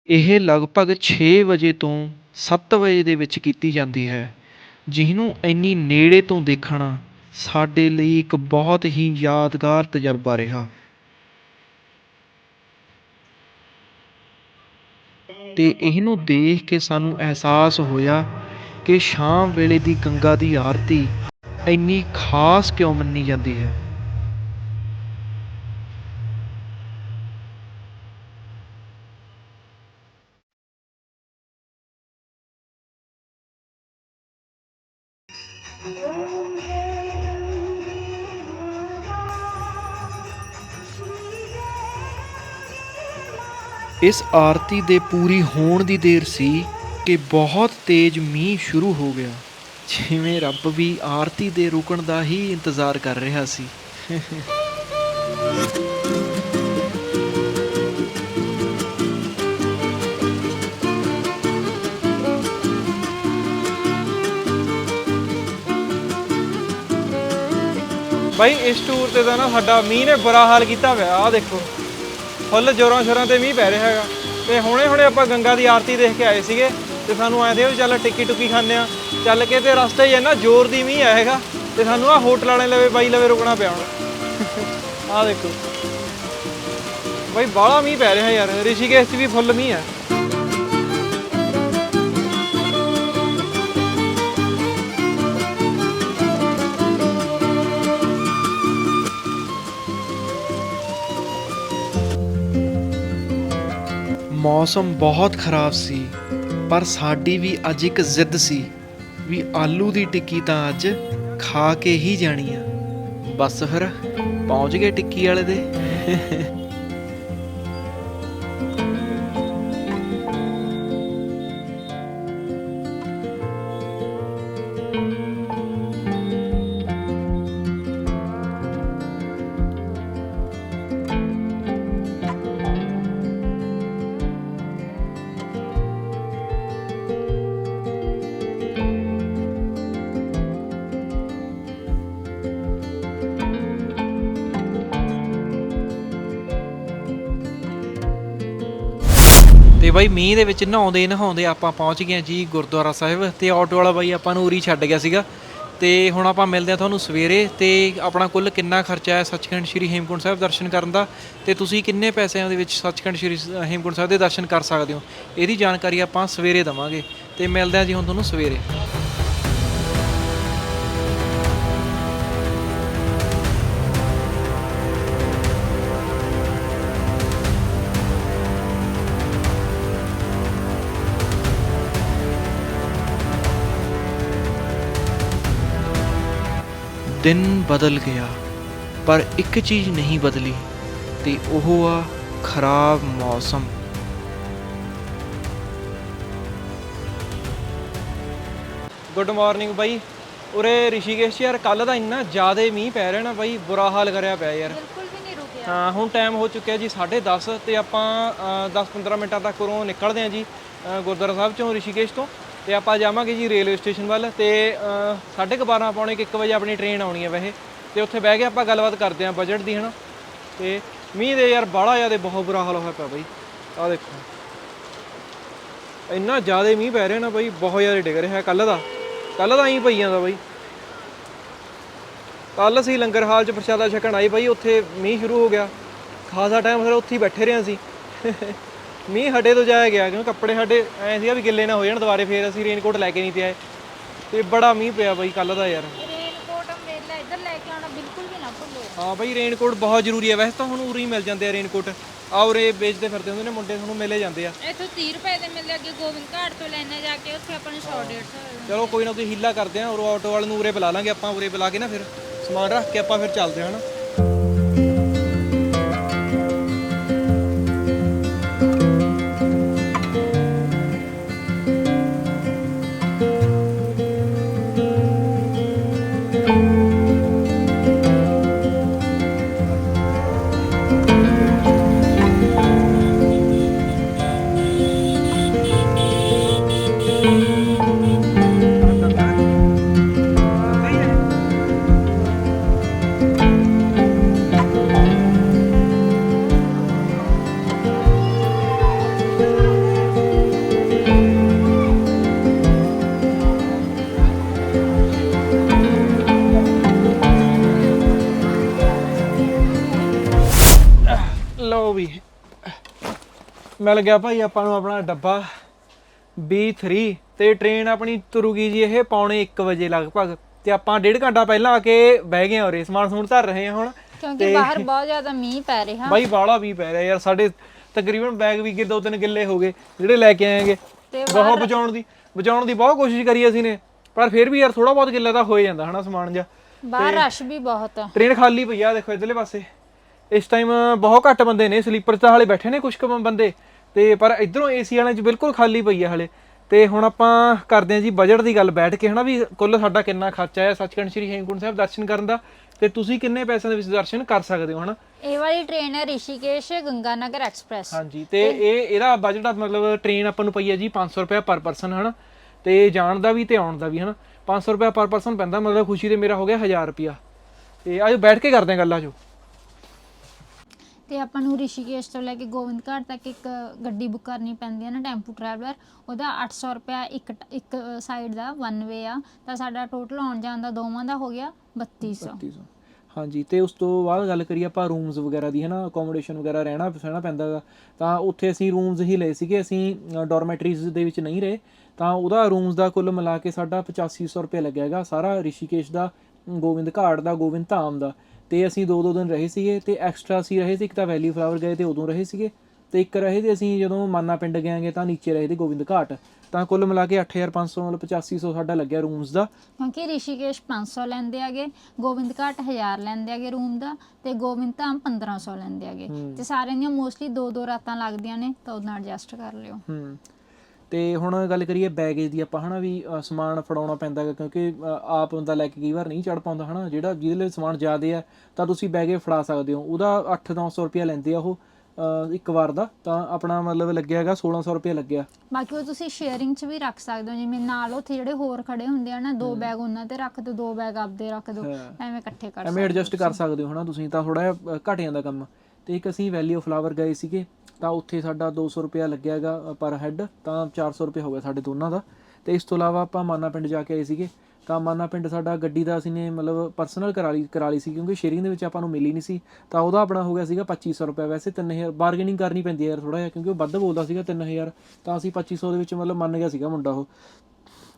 Speaker 1: ਇਹ ਲਗਭਗ ਛੇ ਵਜੇ ਤੋਂ ਸੱਤ ਵਜੇ ਦੇ ਵਿੱਚ ਕੀਤੀ ਜਾਂਦੀ ਹੈ। ਜਿਹਨੂੰ ਇੰਨੀ ਨੇੜੇ ਤੋਂ ਦੇਖਣਾ ਸਾਡੇ ਲਈ ਇੱਕ ਬਹੁਤ ਹੀ ਯਾਦਗਾਰ ਤਜਰਬਾ ਰਿਹਾ। ਤੇ ਇਹਨੂੰ ਦੇਖ ਕੇ ਸਾਨੂੰ ਅਹਿਸਾਸ ਹੋਇਆ ਕਿ ਸ਼ਾਮ ਵੇਲੇ ਦੀ ਗੰਗਾ ਦੀ ਆਰਤੀ ਇੰਨੀ ਖਾਸ ਕਿਉਂ ਮੰਨੀ ਜਾਂਦੀ ਹੈ? ਇਸ ਆਰਤੀ ਦੇ ਪੂਰੀ ਹੋਣ ਦੀ ਦੇਰ ਸੀ ਕਿ ਬਹੁਤ ਤੇਜ਼ ਮੀਂਹ ਸ਼ੁਰੂ ਹੋ ਗਿਆ। ਜਿਵੇਂ ਰੱਬ ਵੀ ਆਰਤੀ ਦੇ ਰੁਕਣ ਦਾ ਹੀ ਇੰਤਜ਼ਾਰ ਕਰ ਰਿਹਾ ਸੀ।
Speaker 2: ਬਾਈ ਇਸ ਟੂਰ ਤੇ ਤਾਂ ਨਾ ਸਾਡਾ ਮੀਂਹ ਨੇ ਬੁਰਾ ਹਾਲ ਕੀਤਾ ਹੋਇਆ। ਆਹ ਦੇਖੋ। ਫੁੱਲ ਜੋਰਾਂ ਸ਼ੋਰਾਂ ਤੇ ਮੀਂਹ ਪੈ ਰਿਹਾ ਹੈਗਾ। ਤੇ ਹੁਣੇ ਹੁਣੇ ਆਪਾਂ ਗੰਗਾ ਦੀ ਆਰਤੀ ਦੇਖ ਕੇ ਆਏ ਸੀਗੇ ਤੇ ਸਾਨੂੰ ਐਂ ਦੇ ਵੀ ਚੱਲ ਟਿੱਕੀ ਟੁੱਕੀ ਖਾਂਦੇ ਆ ਚੱਲ ਕੇ ਤੇ ਰਸਤੇ 'ਚ ਇੰਨਾ ਜ਼ੋਰ ਦੀ ਮੀਂਹ ਆਇਆ ਹੈਗਾ ਤੇ ਸਾਨੂੰ ਆ ਹੋਟਲ ਵਾਲੇ ਲਵੇ, ਬਾਈ ਲਵੇ ਰੁਕਣਾ ਪਿਆ ਹੁਣ। ਆਹ ਦੇਖੋ। ਬਾਈ ਬਾਹਲਾ ਮੀਂਹ ਪੈ ਰਿਹਾ ਯਾਰ, ਰਿਸ਼ੀਕੇਸ਼ 'ਚ ਵੀ ਫੁੱਲ ਮੀਂਹ ਹੈ
Speaker 1: ਮੌਸਮ ਬਹੁਤ ਖਰਾਬ ਸੀ, ਪਰ ਸਾਡੀ ਵੀ ਅੱਜ ਇੱਕ ਜ਼ਿੱਦ ਸੀ ਵੀ ਆਲੂ ਦੀ ਟਿੱਕੀ ਤਾਂ ਅੱਜ ਖਾ ਕੇ ਹੀ ਜਾਣੀ ਆ। ਬਸ ਫਿਰ ਪਹੁੰਚ ਗਏ ਟਿੱਕੀ ਵਾਲੇ ਦੇ। ਤੇ ਬਾਈ ਮੀਂਹ ਦੇ ਵਿੱਚ ਨਹਾਉਂਦੇ ਨਹਾਉਂਦੇ ਆਪਾਂ ਪਹੁੰਚ ਗਏ ਹਾਂ ਜੀ ਗੁਰਦੁਆਰਾ ਸਾਹਿਬ ਤੇ ਆਟੋ ਵਾਲਾ ਬਾਈ ਆਪਾਂ ਨੂੰ ਉਰੀ ਛੱਡ ਗਿਆ ਸੀਗਾ। ਤੇ ਹੁਣ ਆਪਾਂ ਮਿਲਦੇ ਹਾਂ ਤੁਹਾਨੂੰ ਸਵੇਰੇ ਤੇ ਆਪਣਾ ਕੁੱਲ ਕਿੰਨਾ ਖਰਚਾ ਹੈ ਸੱਚਖੰਡ ਸ੍ਰੀ ਹੇਮਕੁੰਟ ਸਾਹਿਬ ਦਰਸ਼ਨ ਕਰਨ ਦਾ? ਤੇ ਤੁਸੀਂ ਕਿੰਨੇ ਪੈਸਿਆਂ ਦੇ ਵਿੱਚ ਸੱਚਖੰਡ ਸ੍ਰੀ ਹੇਮਕੁੰਟ ਸਾਹਿਬ ਦੇ ਦਰਸ਼ਨ ਕਰ ਸਕਦੇ ਹੋ? ਇਹਦੀ ਜਾਣਕਾਰੀ ਆਪਾਂ ਸਵੇਰੇ ਦਵਾਂਗੇ। ਤੇ ਮਿਲਦੇ ਹਾਂ ਜੀ ਹੁਣ ਤੁਹਾਨੂੰ ਸਵੇਰੇ। ਦਿਨ ਬਦਲ ਗਿਆ ਪਰ ਇੱਕ ਚੀਜ਼ ਨਹੀਂ ਬਦਲੀ ਤੇ ਉਹ ਆ ਖਰਾਬ ਮੌਸਮ।
Speaker 2: ਗੁੱਡ ਮਾਰਨਿੰਗ ਬਾਈ। ਉਰੇ ਰਿਸ਼ੀਕੇਸ਼ ਯਾਰ ਕੱਲ ਦਾ ਇੰਨਾ ਜ਼ਿਆਦਾ ਮੀਂਹ ਪੈ ਰਿਹਾ ਨਾ ਬਾਈ ਬੁਰਾ ਹਾਲ ਕਰਿਆ ਪਿਆ ਯਾਰ।
Speaker 3: ਬਿਲਕੁਲ ਵੀ ਨਹੀਂ ਰੁਕਿਆ।
Speaker 2: ਹਾਂ ਹੁਣ ਟਾਈਮ ਹੋ ਚੁੱਕਿਆ ਜੀ 10:30 ਤੇ ਆਪਾਂ 10-15 ਮਿੰਟਾਂ ਤੱਕ ਉਰੋਂ ਨਿਕਲਦੇ ਹਾਂ ਜੀ ਗੁਰਦੁਆਰਾ ਸਾਹਿਬ ਚੋਂ ਰਿਸ਼ੀਕੇਸ਼ ਤੋਂ। ਤੇ ਆਪਾਂ ਜਾਵਾਂਗੇ ਜੀ ਰੇਲਵੇ ਸਟੇਸ਼ਨ ਵੱਲ ਤੇ 12:30 ਪੌਣੇ 1 ਵਜੇ ਆਪਣੀ ਟ੍ਰੇਨ ਆਉਣੀ ਹੈ ਵੈਸੇ। ਤੇ ਉੱਥੇ ਬਹਿ ਕੇ ਆਪਾਂ ਗੱਲਬਾਤ ਕਰਦੇ ਹਾਂ ਬਜਟ ਦੀ, ਹਨਾ। ਤੇ ਮੀਂਹ ਦੇ ਯਾਰ ਬਾਹਲਾ ਜ਼ਿਆਦਾ, ਬਹੁਤ ਬੁਰਾ ਹਾਲ ਹੋਇਆ ਪਿਆ ਬਾਈ। ਆਹ ਦੇਖੋ। ਇੰਨਾ ਜ਼ਿਆਦਾ ਮੀਂਹ ਪੈ ਰਿਹਾ ਨਾ ਬਈ, ਬਹੁਤ ਜ਼ਿਆਦਾ ਡਿੱਗ ਰਿਹਾ ਕੱਲ ਦਾ। ਕੱਲ ਦਾ ਹੀ ਪਈ ਜਾਂਦਾ ਬਈ। ਕੱਲ ਅਸੀਂ ਲੰਗਰ ਹਾਲ 'ਚ ਪ੍ਰਸ਼ਾਦਾ ਛਕਣ ਆਏ ਬਈ, ਉੱਥੇ ਮੀਂਹ ਸ਼ੁਰੂ ਹੋ ਗਿਆ। ਖਾਸਾ ਟਾਈਮ ਫਿਰ ਉੱਥੇ ਹੀ ਬੈਠੇ ਰਹੇ ਅਸੀਂ। ਮੀਂਹ ਹਟੇ ਤੋਂ ਜਾਇਆ ਗਿਆ ਕਿਉਂਕਿ ਕੱਪੜੇ ਸਾਡੇ ਐ ਸੀਗਾ ਵੀ ਗਿੱਲੇ ਨਾ ਹੋ ਜਾਣ ਦੁਬਾਰੇ ਫੇਰ ਅਸੀਂ ਰੇਨਕੋਟ ਲੈ ਕੇ ਨਹੀਂ ਤੇ ਆਏ। ਤੇ ਬੜਾ ਮੀਂਹ ਪਿਆ ਬਾਈ ਕੱਲ ਦਾ ਯਾਰ।
Speaker 3: ਰੇਨਕੋਟ ਅੰਬ੍ਰੇਲਾ ਇੱਧਰ ਲੈ ਕੇ ਆਉਣਾ ਬਿਲਕੁਲ ਵੀ ਨਾ ਭੁੱਲੋ।
Speaker 2: ਹਾਂ ਬਾਈ ਰੇਨਕੋਟ ਬਹੁਤ ਜ਼ਰੂਰੀ ਹੈ ਵੈਸੇ ਤਾਂ ਹੁਣ ਉਰੀ ਮਿਲ ਜਾਂਦੇ ਆ ਰੇਨਕੋਟ ਆ ਉਰੇ ਵੇਚਦੇ ਫਿਰਦੇ ਹੁੰਦੇ ਨੇ ਮੁੰਡੇ ਤੁਹਾਨੂੰ ਮਿਲੇ ਜਾਂਦੇ ਆ।
Speaker 4: ਇੱਥੋਂ 30 ਰੁਪਏ ਦੇ ਮਿਲਦੇ ਅੱਗੇ ਗੋਬਿੰਦ ਘਾਟ ਤੋਂ ਲੈਣੇ ਜਾ ਕੇ ਉੱਥੇ ਆਪਾਂ ਨੂੰ 100 150
Speaker 2: ਚਲੋ ਕੋਈ ਨਾ ਕੋਈ ਹੀਲਾ ਕਰਦੇ ਆ ਉਰੋਂ ਆਟੋ ਵਾਲੇ ਨੂੰ ਉਰੇ ਬੁਲਾ ਲਾਂਗੇ ਆਪਾਂ ਉਰੇ ਬੁਲਾ ਕੇ ਨਾ ਫਿਰ ਸਮਾਨ ਰੱਖ ਕੇ ਆਪਾਂ ਫਿਰ ਚੱਲਦੇ ਹਾਂ ਹਨਾ? ਮਿਲ ਗਿਆ ਭਾਈ ਆਪਾਂ ਨੂੰ ਆਪਣਾ ਡੱਬਾ B3 ਤੇ ਟ੍ਰੇਨ ਆਪਣੀ ਤੁਰੂਗੀ ਜੀ ਇਹ ਪੌਣੇ 1 ਵਜੇ ਲਗਭਗ। ਤੇ ਆਪਾਂ ਡੇਢ ਘੰਟਾ ਪਹਿਲਾਂ ਆ ਕੇ ਬਹਿ ਗਏ ਉਰੇ ਸਮਾਨ ਸਮੂਨ ਧਰ ਰਹੇ ਹਾਂ ਹੁਣ।
Speaker 3: ਕਿਉਂਕਿ ਬਾਹਰ ਬਹੁਤ ਜ਼ਿਆਦਾ ਮੀਂਹ ਪੈ ਰਿਹਾ।
Speaker 2: ਬਾਈ ਬਾਲਾ ਵੀ ਪੈ ਰਿਹਾ ਯਾਰ ਸਾਡੇ ਤਕਰੀਬਨ ਬੈਗ ਵੀ ਕਿ ਦੋ ਤਿੰਨ ਗਿੱਲੇ ਹੋ ਗਏ ਜਿਹੜੇ ਲੈ ਕੇ ਆਏਗੇ। ਬਹੁਤ ਬਚਾਉਣ ਦੀ ਬਚਾਉਣ ਦੀ ਬਹੁਤ ਕੋਸ਼ਿਸ਼ ਕਰੀ ਅਸੀਂ ਨੇ ਪਰ ਫਿਰ ਵੀ ਯਾਰ ਥੋੜਾ ਬਹੁਤ ਗਿੱਲਾ ਤਾਂ ਹੋ ਜਾਂਦਾ ਹਨਾ ਸਮਾਨ ਜਿਹਾ।
Speaker 3: ਬਾਹਰ ਰਸ਼ ਵੀ ਬਹੁਤ। ਆ
Speaker 2: ਟ੍ਰੇਨ ਖਾਲੀ ਪਈ ਆ ਦੇਖੋ ਇਧਰਲੇ ਪਾਸੇ। ਇਸ ਟਾਈਮ ਬਹੁਤ ਘੱਟ ਬੰਦੇ ਨੇ ਸਲੀਪਰ 'ਚ ਤਾਂ ਹਾਲੇ ਬੈਠੇ ਨੇ ਕੁਝ ਕੁ ਬੰਦੇ। ਤੇ ਪਰ ਇਧਰੋਂ ਏਸੀ ਵਾਲਿਆਂ 'ਚ ਬਿਲਕੁਲ ਖਾਲੀ ਪਈ ਆ ਹਾਲੇ। ਤੇ ਹੁਣ ਆਪਾਂ ਕਰਦੇ ਹਾਂ ਜੀ ਬਜਟ ਦੀ ਗੱਲ ਬੈਠ ਕੇ ਹਨਾ ਵੀ ਕੁੱਲ ਸਾਡਾ ਕਿੰਨਾ ਖਰਚਾ ਹੈ ਸੱਚਖੰਡ ਸ੍ਰੀ ਹੇਮਕੁੰਟ ਸਾਹਿਬ ਦਰਸ਼ਨ ਕਰਨ ਦਾ। ਤੇ ਤੁਸੀਂ ਕਿੰਨੇ ਪੈਸਿਆਂ ਦੇ ਵਿੱਚ ਦਰਸ਼ਨ ਕਰ ਸਕਦੇ ਹੋ ਹਨਾ?
Speaker 3: ਇਹ ਵਾਲੀ ਟ੍ਰੇਨ ਹੈ ਰਿਸ਼ੀਕੇਸ਼ ਗੰਗਾਨਗਰ ਐਕਸਪ੍ਰੈਸ
Speaker 2: ਹਾਂਜੀ ਤੇ ਇਹ ਇਹਦਾ ਬਜਟ ਆ ਮਤਲਬ ਟ੍ਰੇਨ ਆਪਾਂ ਨੂੰ ਪਈ ਹੈ ਜੀ 500 ਰੁਪਏ ਪਰ ਪਰਸਨ ਹਨਾ? ਤੇ ਜਾਣ ਦਾ ਵੀ ਤੇ ਆਉਣ ਦਾ ਵੀ ਹਨਾ? 500 ਰੁਪਏ ਪਰ ਪਰਸਨ ਪੈਂਦਾ ਮਤਲਬ ਖੁਸ਼ੀ ਤੇ ਮੇਰਾ ਹੋ ਗਿਆ 1000 ਰੁਪਿਆ ਤੇ ਆਜੋ ਬੈਠ ਕੇ ਕਰਦੇ ਹਾਂ ਗੱਲ ਆਜੋ।
Speaker 3: ਤੇ ਆਪਾਂ ਨੂੰ ਰਿਸ਼ੀਕੇਸ਼ ਤੋਂ ਲੈ ਕੇ ਗੋਬਿੰਦ ਘਾਟ ਤੱਕ ਇੱਕ ਗੱਡੀ ਬੁੱਕ ਕਰਨੀ ਪੈਂਦੀ ਹੈ ਨਾ, ਟੈਂਪੂ ਟਰੈਵਲਰ ਉਹਦਾ 800 ਰੁਪਿਆ ਇੱਕ ਇੱਕ ਸਾਈਡ ਦਾ ਵਨ ਵੇ ਆ। ਤਾਂ ਸਾਡਾ ਟੋਟਲ ਆਉਣ ਜਾਣ ਦਾ ਦੋਵਾਂ ਦਾ ਹੋ ਗਿਆ 3200
Speaker 2: ਹਾਂਜੀ, ਤੇ ਉਸ ਤੋਂ ਬਾਅਦ ਗੱਲ ਕਰੀਏ ਆਪਾਂ ਰੂਮਸ ਵਗੈਰਾ ਦੀ ਹੈ ਨਾ ਅਕੋਮੋਡੇਸ਼ਨ ਵਗੈਰਾ ਰਹਿਣਾ, ਸਹਿਣਾ ਪੈਂਦਾ ਤਾਂ ਉੱਥੇ ਅਸੀਂ ਰੂਮਸ ਹੀ ਲਏ ਸੀਗੇ। ਅਸੀਂ ਡਾਰਮੈਟਰੀਜ਼ ਦੇ ਵਿੱਚ ਨਹੀਂ ਰਹੇ। ਤਾਂ ਉਹਦਾ ਰੂਮਸ ਦਾ ਕੁੱਲ ਮਿਲਾ ਕੇ ਸਾਡਾ 8500 ਰੁਪਏ ਲੱਗਿਆ ਹੈਗਾ। ਸਾਰਾ ਰਿਸ਼ੀਕੇਸ਼ ਦਾ ਗੋਬਿੰਦ ਘਾਟ ਦਾ ਗੋਬਿੰਦ ਧਾਮ ਦਾ। ਤੇ ਅਸੀਂ ਦੋ ਦੋ ਦਿਨ ਰਹੇ ਸੀਗੇ ਤੇ ਐਕਸਟਰਾ ਅਸੀਂ ਰਹੇ ਸੀ ਇੱਕ ਤਾਂ ਵੈਲੀ ਫਲਾਵਰ ਗਏ ਤੇ ਉਦੋਂ ਰਹੇ ਸੀਗੇ ਤੇ ਇੱਕ ਰਹੇ ਤੇ ਅਸੀਂ ਜਦੋਂ ਮਾਨਾ ਪਿੰਡ ਗਏਗੇ ਤਾਂ ਨੀਚੇ ਰਹੇ ਤੇ ਗੋਬਿੰਦ ਘਾਟ। ਤਾਂ ਕੁੱਲ ਮਿਲਾ ਕੇ 8500 ਮਤਲਬ 8500 ਸਾਡਾ ਲੱਗਿਆ ਰੂਮਸ ਦਾ।
Speaker 3: ਕਿਉਂਕਿ ਰਿਸ਼ੀਕੇਸ਼ 500 ਲੈਂਦੇ ਆਗੇ ਗੋਬਿੰਦ ਘਾਟ 1000 ਲੈਂਦੇ ਆਗੇ ਰੂਮ ਦਾ ਤੇ ਗੋਬਿੰਦ ਧਾਮ 1500 ਲੈਂਦੇ ਆਗੇ। ਤੇ ਸਾਰਿਆਂ ਦੀਆਂ ਮੋਸਟਲੀ ਦੋ ਦੋ ਰਾਤਾਂ ਲੱਗਦੀਆਂ ਨੇ ਤਾਂ ਉਹਦੇ ਨਾਲ ਐਡਜਸਟ ਕਰ ਲਿਓ।
Speaker 2: ਹੂੰ। ਤੇ ਹੁਣ ਗੱਲ ਕਰੀਏ ਬੈਗੇਜ ਦੀ ਆਪਾਂ ਹਨਾ ਵੀ ਸਮਾਨ ਫੜਾਉਣਾ ਪੈਂਦਾ ਕਿਉਂਕਿ ਆਪ ਬੰਦਾ ਲੈ ਕੇ ਕਈ ਵਾਰ ਨਹੀਂ ਚੜ ਪਾਉਂਦਾ ਹਨਾ ਜਿਹੜਾ ਜਿਹਦੇ ਲਈ ਸਮਾਨ ਜ਼ਿਆਦੇ ਆ ਤਾਂ ਤੁਸੀਂ ਬੈਗੇ ਫੜਾ ਸਕਦੇ ਹੋ। ਉਹਦਾ 8-900 ਰੁਪਇਆ ਲੈਂਦੇ ਆ ਉਹ ਇੱਕ ਵਾਰ ਦਾ ਤਾਂ ਆਪਣਾ ਮਤਲਬ ਲੱਗਿਆ ਹੈਗਾ 1600 ਰੁਪਇਆ ਲੱਗਿਆ।
Speaker 3: ਬਾਕੀ ਉਹ ਤੁਸੀਂ ਸ਼ੇਅਰਿੰਗ 'ਚ ਵੀ ਰੱਖ ਸਕਦੇ ਹੋ ਜਿਵੇਂ ਨਾਲ ਉੱਥੇ ਜਿਹੜੇ ਹੋਰ ਖੜੇ ਹੁੰਦੇ ਆ ਨਾ ਦੋ ਬੈਗ ਉਹਨਾਂ ਤੇ ਰੱਖ ਦਿਓ ਦੋ ਬੈਗ ਆਪਦੇ ਰੱਖ ਦਿਓ ਐਵੇਂ ਇਕੱਠੇ ਕਰ
Speaker 2: ਐਵੇਂ ਐਡਜਸਟ ਕਰ ਸਕਦੇ ਹੋ ਹਨਾ ਤੁਸੀਂ ਤਾਂ ਥੋੜਾ ਘੱਟ ਜਾਂਦਾ ਕੰਮ। ਤੇ ਇੱਕ ਅਸੀਂ ਵੈਲੀ ਆਫ ਫਲਾਵਰ ਗਏ ਸੀਗੇ
Speaker 1: ਤਾਂ ਉੱਥੇ ਸਾਡਾ 200 ਰੁਪਿਆ ਲੱਗਿਆਗਾ ਪਰ ਹੈੱਡ ਤਾਂ 400 ਰੁਪਏ ਹੋ ਗਿਆ ਸਾਡੇ ਦੋਨਾਂ ਦਾ। ਤੇ ਇਸ ਤੋਂ ਇਲਾਵਾ ਆਪਾਂ ਮਾਨਾ ਪਿੰਡ ਜਾ ਕੇ ਆਏ ਸੀਗੇ। ਤਾਂ ਮਾਨਾ ਪਿੰਡ ਸਾਡਾ ਗੱਡੀ ਦਾ ਅਸੀਂ ਨੇ ਮਤਲਬ ਪਰਸਨਲ ਕਰਾ ਲਈ ਕਰਾ ਲਈ ਸੀ, ਕਿਉਂਕਿ ਸ਼ੇਅਰਿੰਗ ਦੇ ਵਿੱਚ ਆਪਾਂ ਨੂੰ ਮਿਲੀ ਨਹੀਂ ਸੀ। ਤਾਂ ਉਹਦਾ ਆਪਣਾ ਹੋ ਗਿਆ ਸੀਗਾ 2500 ਰੁਪਏ ਵੈਸੇ 3000 ਬਾਰਗੇਨਿੰਗ ਕਰਨੀ ਪੈਂਦੀ ਹੈ ਯਾਰ ਥੋੜਾ ਜਿਹਾ, ਕਿਉਂਕਿ ਉਹ ਵੱਧ ਬੋਲਦਾ ਸੀਗਾ 3000 ਤਾਂ ਅਸੀਂ 2500 ਦੇ ਵਿੱਚ ਮਤਲਬ ਮੰਨ ਗਿਆ ਸੀਗਾ ਮੁੰਡਾ ਉਹ।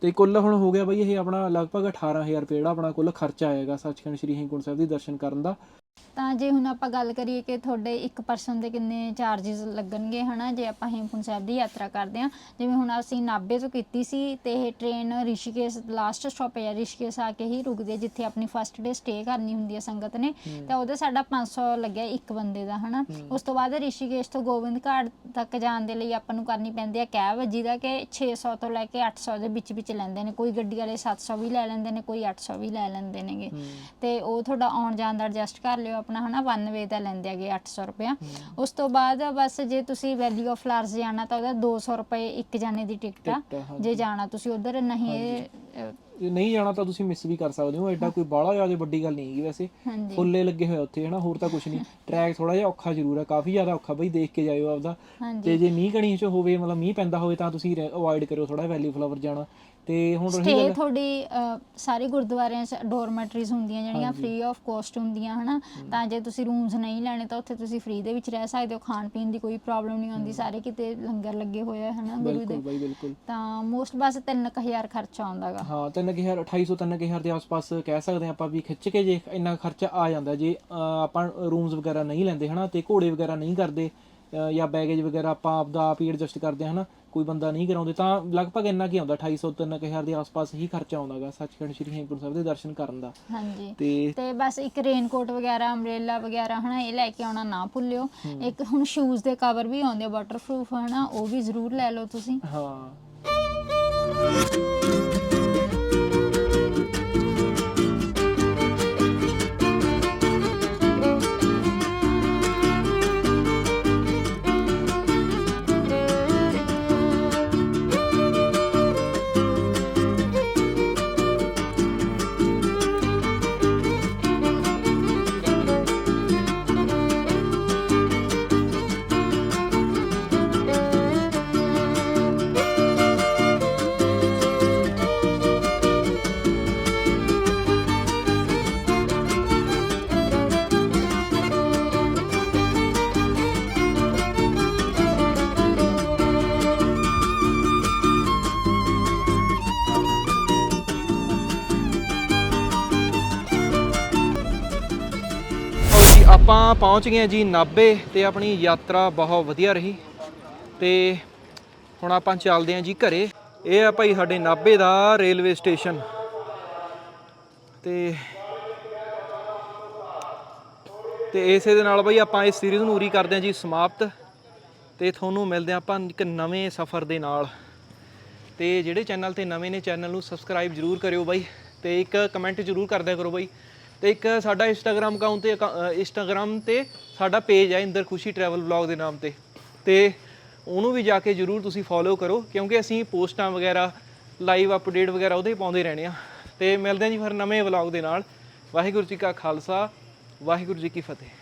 Speaker 1: ਤੇ ਕੁੱਲ ਹੁਣ ਹੋ ਗਿਆ ਬਈ ਇਹ ਆਪਣਾ ਲਗਭਗ 18000 ਰੁਪਏ ਜਿਹੜਾ ਆਪਣਾ ਕੁੱਲ ਖਰਚਾ ਆਏਗਾ ਸੱਚਖੰਡ ਸ੍ਰੀ ਹੇਮਕੁੰਟ ਸਾਹਿਬ ਦੇ ਦਰਸ਼ਨ ਕਰਨ ਦਾ।
Speaker 3: ਤਾਂ ਜੇ ਹੁਣ ਆਪਾਂ ਗੱਲ ਕਰੀਏ ਕਿ ਤੁਹਾਡੇ ਇੱਕ ਪਰਸਨ ਦੇ ਕਿੰਨੇ ਚਾਰजेस ਲੱਗਣਗੇ ਹਨਾ? ਜੇ ਆਪਾਂ ਹੇਮਕੁੰਟ ਸਾਹਿਬ ਦੀ ਯਾਤਰਾ ਕਰਦੇ ਹਾਂ ਜਿਵੇਂ ਹੁਣ ਅਸੀਂ ਨਾਭੇ ਤੋਂ ਕੀਤੀ ਸੀ ਤੇ ਇਹ ਟ੍ਰੇਨ ਰਿਸ਼ੀਕੇਸ਼ ਲਾਸਟ ਸਟਾਪ ਹੈ ਰਿਸ਼ੀਕੇਸ਼ ਆ ਕੇ ਹੀ ਰੁਕਦੀ ਹੈ ਜਿੱਥੇ ਆਪਣੀ ਫਸਟ ਡੇ ਸਟੇ ਕਰਨੀ ਹੁੰਦੀ ਹੈ ਸੰਗਤ ਨੇ। ਤਾਂ ਉਹਦੇ ਸਾਡਾ 500 ਲੱਗਿਆ ਇੱਕ ਬੰਦੇ ਦਾ ਹਨਾ? ਉਸ ਤੋਂ ਬਾਅਦ ਰਿਸ਼ੀਕੇਸ਼ ਤੋਂ ਗੋਬਿੰਦ ਘਾਟ ਤੱਕ ਜਾਣ ਦੇ ਲਈ ਆਪਾਂ ਨੂੰ ਕਰਨੀ ਪੈਂਦੀ ਹੈ ਕੈਬ ਜਿਹਦਾ ਕਿ 600 ਤੋਂ ਲੈ ਕੇ 800 ਦੇ ਵਿੱਚ ਵਿੱਚ ਲੈਂਦੇ ਨੇ। ਕੋਈ ਗੱਡੀ ਵਾਲੇ 700 ਵੀ ਲੈ ਲੈਂਦੇ ਨੇ ਕੋਈ 800 ਵੀ ਲੈ ਲੈਂਦੇ ਨੇਗੇ। ਤੇ ਉਹ ਤੁਹਾਡਾ ਆਉਣ ਜਾਣ ਦਾ ਐਡਜਸਟ ਕਰ ਲਿਓ ਆਪਣਾ ਹਨਾ 92 ਦਾ ਲੈਂਦੇ ਹੈਗੇ 800 ਰੁਪਇਆ। ਉਸ ਤੋਂ ਬਾਅਦ ਬਸ ਜੇ ਤੁਸੀਂ ਵੈਲੀ ਆਫ ਫਲਾਵਰਸ ਜਾਣਾ ਤਾਂ ਉਹਦਾ 200 ਰੁਪਏ ਇੱਕ ਜਾਣੇ ਦੀ ਟਿਕਟ ਆ।
Speaker 1: ਟਿਕਟ ਆ, ਹਾਂਜੀ।
Speaker 3: ਜੇ ਜਾਣਾ ਤੁਸੀਂ ਉਧਰ ਨਹੀਂ ਇਹ
Speaker 1: ਜੇ ਨਹੀਂ ਜਾਣਾ ਤਾਂ ਤੁਸੀਂ ਮਿਸ ਵੀ ਕਰ ਸਕਦੇ ਹੋ। ਐਡਾ ਕੋਈ ਬਾਹਲਾ ਜ਼ਿਆਦਾ ਵੱਡੀ ਗੱਲ ਨਹੀਂ ਹੈਗੀ ਵੈਸੇ।
Speaker 3: ਹਾਂਜੀ।
Speaker 1: ਫੁੱਲੇ ਲੱਗੇ ਹੋਏ ਆ ਉੱਥੇ ਹਨਾ ਹੋਰ ਤਾਂ ਕੁਝ ਨਹੀਂ। ਟਰੈਕ ਥੋੜਾ ਜਿਹਾ ਔਖਾ ਜ਼ਰੂਰ ਹੈ ਕਾਫੀ ਜ਼ਿਆਦਾ ਔਖਾ ਬਈ ਦੇਖ ਕੇ ਜਾਇਓ ਆਪਦਾ।
Speaker 3: ਹਾਂਜੀ।
Speaker 1: ਤੇ ਜੇ ਮੀਂਹ ਕਣੀ ਚ ਹੋਵੇ ਮਤਲਬ ਮੀਂਹ ਪੈਂਦਾ ਹੋਵੇ ਤਾਂ ਤੁਸੀਂ ਅਵੋਇਡ ਕਰਿਓ ਥੋੜਾ ਵੈਲੀ ਫਲਾਵਰ ਜਾਣਾ। ਤੇ ਹੁਣ ਰਹੀ
Speaker 3: ਸਟੇ
Speaker 1: ਗੱਲ
Speaker 3: ਤੁਹਾਡੀ ਅ, ਸਾਰੇ ਗੁਰਦੁਆਰਿਆਂ 'ਚ ਡੋਰਮੈਟਰੀਜ਼ ਹੁੰਦੀਆਂ ਜਿਹੜੀਆਂ ਫ੍ਰੀ ਆਫ ਕੋਸਟ ਹੁੰਦੀਆਂ ਹਨਾ? ਤਾਂ ਜੇ ਤੁਸੀਂ ਰੂਮਸ ਨਹੀਂ ਲੈਣੇ ਤਾਂ ਉੱਥੇ ਤੁਸੀਂ ਫ੍ਰੀ ਦੇ ਵਿੱਚ ਰਹਿ ਸਕਦੇ ਹੋ। ਖਾਣ ਪੀਣ ਦੀ ਕੋਈ ਪ੍ਰੋਬਲਮ ਨਹੀਂ ਆਉਂਦੀ ਸਾਰੇ ਕਿਤੇ ਲੰਗਰ ਲੱਗੇ ਹੋਏ ਆ ਹਨਾ ਗੁਰੂ
Speaker 1: ਬਿਲਕੁਲ
Speaker 3: ਦੇ
Speaker 1: ਬਾਈ ਬਿਲਕੁਲ।
Speaker 3: ਤਾਂ ਮੋਸਟ ਬਸ 3000 ਖਰਚਾ ਆਉਂਦਾਗਾ।
Speaker 1: ਹਾਂ 3000 2800 3000 ਦੇ ਆਸ-ਪਾਸ ਕਹਿ ਸਕਦੇ ਹਾਂ ਆਪਾਂ ਵੀ ਖਿੱਚ ਕੇ ਜੇ ਇੰਨਾ ਖਰਚਾ ਆ ਜਾਂਦਾ ਜੇ ਆਪਾਂ ਰੂਮਸ ਵਗੈਰਾ ਨਹੀਂ ਲੈਂਦੇ ਹਨਾ ਤੇ ਘੋੜੇ ਵਗੈਰਾ ਨਹੀਂ ਕਰਦੇ ਜਾਂ ਬੈਗੇਜ ਵਗੈਰਾ ਆਪਾਂ ਆਪਦਾ ਆਪ ਹੀ ਐਡਜਸਟ ਕਰਦੇ ਹਾਂ ਹਨਾ? ਕੋਈ ਬੰਦਾ ਨਹੀਂ ਕਰਾਉਂਦੇ ਤਾਂ ਲਗਭਗ ਇੰਨਾ ਕੀ ਆਉਂਦਾ 2800 3000 ਦੇ ਆਸ-ਪਾਸ ਹੀ ਖਰਚਾ ਆਉਂਦਾਗਾ ਸੱਚਖੰਡ ਸ੍ਰੀ ਹੇਮਕੁੰਟ ਸਾਹਿਬ ਦੇ ਦਰਸ਼ਨ ਕਰਨ ਦਾ।
Speaker 3: ਹਾਂਜੀ।
Speaker 1: ਤੇ
Speaker 3: ਤੇ ਬਸ ਇੱਕ ਰੇਨਕੋਟ ਵਗੈਰਾ ਅੰਬ੍ਰੇਲਾ ਵਗੈਰਾ ਹਨਾ ਇਹ ਲੈ ਕੇ ਆਉਣਾ ਨਾ ਭੁੱਲਿਓ। ਇੱਕ ਹੁਣ ਸ਼ੂਜ਼ ਦੇ ਕਵਰ ਵੀ ਆਉਂਦੇ ਵਾਟਰਪ੍ਰੂਫ ਹਨਾ ਉਹ ਵੀ ਜ਼ਰੂਰ ਲੈ ਲਓ ਤੁਸੀਂ।
Speaker 1: ਹਾਂ।
Speaker 2: ਆਪਾਂ ਪਹੁੰਚ ਗਏ ਜੀ ਨਾਭੇ ਤੇ ਆਪਣੀ ਯਾਤਰਾ ਬਹੁਤ ਵਧੀਆ ਰਹੀ ਤੇ ਹੁਣ ਆਪਾਂ ਚੱਲਦੇ ਹਾਂ ਜੀ ਘਰੇ। ਇਹ ਆ ਭਾਈ ਸਾਡੇ ਨਾਭੇ ਦਾ ਰੇਲਵੇ ਸਟੇਸ਼ਨ। ਤੇ ਤੇ ਇਸੇ ਦੇ ਨਾਲ ਬਈ ਆਪਾਂ ਇਸ ਸੀਰੀਜ਼ ਨੂੰ ਉਰੀ ਕਰਦੇ ਹਾਂ ਜੀ ਸਮਾਪਤ। ਤੇ ਤੁਹਾਨੂੰ ਮਿਲਦੇ ਹਾਂ ਆਪਾਂ ਇੱਕ ਨਵੇਂ ਸਫ਼ਰ ਦੇ ਨਾਲ। ਤੇ ਜਿਹੜੇ ਚੈਨਲ ਤੇ ਨਵੇਂ ਨੇ ਚੈਨਲ ਨੂੰ ਸਬਸਕ੍ਰਾਈਬ ਜਰੂਰ ਕਰਿਓ ਬਾਈ। ਤੇ ਇੱਕ ਕਮੈਂਟ ਜਰੂਰ ਕਰਦਿਆ ਕਰੋ ਬਾਈ। ਤੇ ਇੱਕ ਸਾਡਾ ਇੰਸਟਾਗ੍ਰam ਅਕਾਊਂਟ ਤੇ ਇੰਸਟਾਗ੍ਰam ਤੇ ਸਾਡਾ ਪੇਜ ਹੈ ਇੰਦਰ ਖੁਸ਼ੀ ਟਰੈਵਲ ਵਲੌਗ ਦੇ ਨਾਮ ਤੇ। ਤੇ ਉਹਨੂੰ ਵੀ ਜਾ ਕੇ ਜਰੂਰ ਤੁਸੀਂ ਫੋਲੋ ਕਰੋ, ਕਿਉਂਕਿ ਅਸੀਂ ਪੋਸਟਾਂ ਵਗੈਰਾ ਲਾਈਵ ਅਪਡੇਟ ਵਗੈਰਾ ਉਹਦੇ ਪਾਉਂਦੇ ਰਹਿਣੇ ਆ ਤੇ ਮਿਲਦੇ ਹਾਂ ਜੀ ਫਿਰ ਨਵੇਂ ਵਲੌਗ ਦੇ ਨਾਲ। ਵਾਹਿਗੁਰੂ ਜੀ ਕਾ ਖਾਲਸਾ, ਵਾਹਿਗੁਰੂ ਜੀ ਕੀ ਫਤਿਹ।